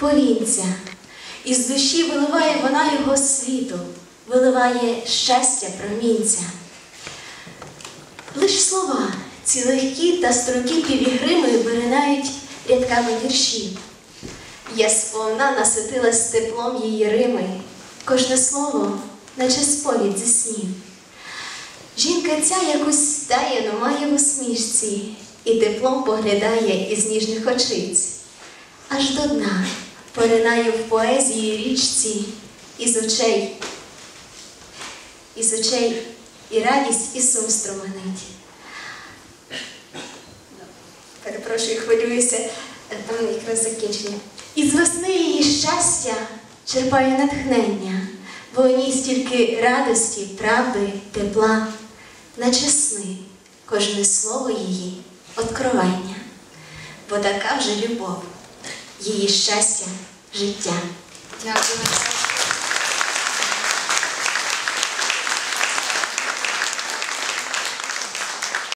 повінця. Із душі виливає вона його світу, виливає щастя промінця. Лиш слова, ці легкі та стрункі півігрими виринають рядками віршів. Я сповна наситилась теплом її рими, кожне слово, наче сповідь зі снів. Жінка ця якусь таєну має в усмішці і теплом поглядає із ніжних очиць. Аж до дна поринаю в поезії річці із очей, із очей і радість, і сум струменить. Перепрошую, хвилююся, там якраз закінчення. Із весни її щастя черпаю натхнення, бо у ній стільки радості, правди, тепла, наче сни, кожне слово її откровення, бо така вже любов, її щастя, життя. Дякую.